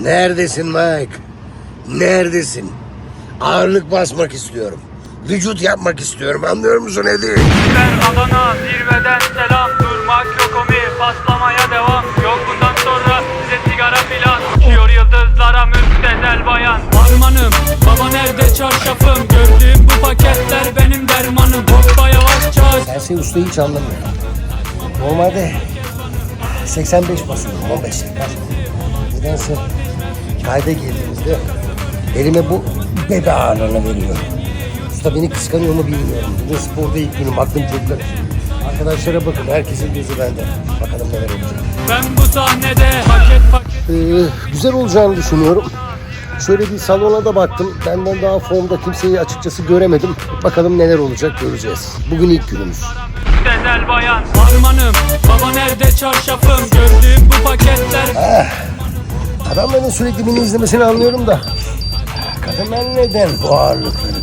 Neredesin Mike? Neredesin? Ağırlık basmak istiyorum. Vücut yapmak istiyorum. Anlıyor musun Eddie? Ben Adana zirveden selam Durmak yok omi paslamaya devam Yok bundan sonra size sigara filan Uçuyor yıldızlara müptezel bayan Harmanım baba nerede çarşafım Gördüğüm bu paketler benim dermanım Hoppa yavaşça Sensei usta hiç anlamıyor. Normalde 85 basıyorum 15 tekrar. Nedense kayda girdiğimizde elime bu bebe ağırlığını veriyor. Usta beni kıskanıyor mu bilmiyorum. Bugün sporda ilk günüm aklım karışık. Arkadaşlara bakın herkesin gözü bende. Bakalım neler olacak. Ben bu sahnede paket paket Ee, güzel olacağını düşünüyorum. Şöyle bir salona da baktım. Benden daha formda kimseyi açıkçası göremedim. Bakalım neler olacak göreceğiz. Bugün ilk günümüz. müptezel bayan Harmanım baba nerede çarşafım Gördüğüm bu paketler Adamların sürekli beni izlemesini anlıyorum da. Kadınlar neden bu ağırlıkları